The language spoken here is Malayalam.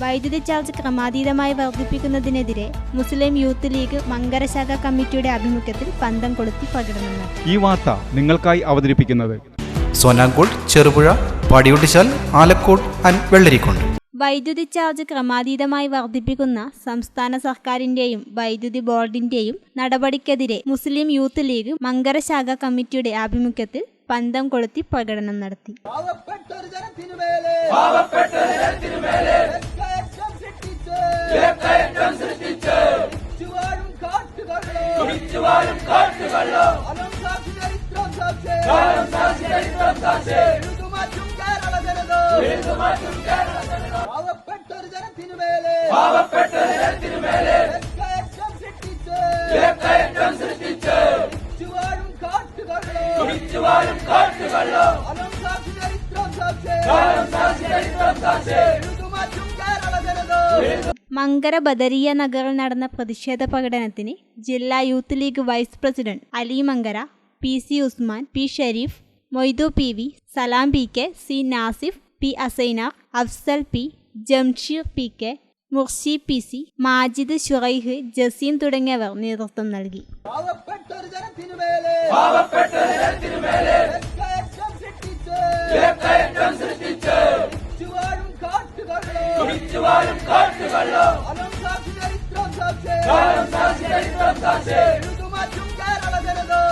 വൈദ്യുതി ചാർജ് ക്രമാതീതമായി വർദ്ധിപ്പിക്കുന്നതിനെതിരെ മുസ്ലിം യൂത്ത് ലീഗ് മങ്കരശാഖ കമ്മിറ്റിയുടെ ആഭിമുഖ്യത്തിൽ പന്തം കൊളുത്തി പ്രകടനം നടത്തി. ഈ വാർത്ത നിങ്ങൾക്കായി അവതരിപ്പിക്കുന്നത് സോനാങ്കോട് ചെറുപുഴ പടിയൊട്ടിച്ചാൽ ആലക്കോട് ആൻഡ് വെള്ളരിക്കുണ്ട്. വൈദ്യുതി ചാർജ് ക്രമാതീതമായി വർദ്ധിപ്പിക്കുന്ന സംസ്ഥാന സർക്കാരിന്റെയും വൈദ്യുതി ബോർഡിന്റെയും നടപടിക്കെതിരെ മുസ്ലിം യൂത്ത് ലീഗ് മങ്കരശാഖ കമ്മിറ്റിയുടെ ആഭിമുഖ്യത്തിൽ പന്തം കൊളുത്തി പ്രകടനം നടത്തി. ലക്കയറ്റം സൃഷ്ടിച്ച്. ചുവാഴും കാട്ടുകള്ളോ ചുവാഴും കാട്ടുകള്ളോ അലം സാക്ഷി ചരിത്രം സാക്ഷി അലം സാക്ഷി ചരിത്രം സാക്ഷി എഴുതുമാറ്റും കേരള ജനത. എഴുതുമാറ്റും കേരള ജനത. പാവപ്പെട്ടൊരു ജനത്തിനു മേലെ. പാവപ്പെട്ടൊരു ജനത്തിനു മേലെ. ലക്കയറ്റം സൃഷ്ടിച്ച്. ലക്കയറ്റം സൃഷ്ടിച്ച്. ചുവാഴും കാട്ടുകള്ളോ ചുവാഴും കാട്ടുകള്ളോ മങ്കര ബദരിയ നഗറിൽ നടന്ന പ്രതിഷേധ പ്രകടനത്തിന് ജില്ലാ youth league vice president Ali Mankara P C Usman P Sharif Moidu P V Salam P K C Nasif P Asainar Afsal P Jamsheer P K Murshi P C Majid Shuraih Jaseem തുടങ്ങിയവർ നേതൃത്വം നൽകി.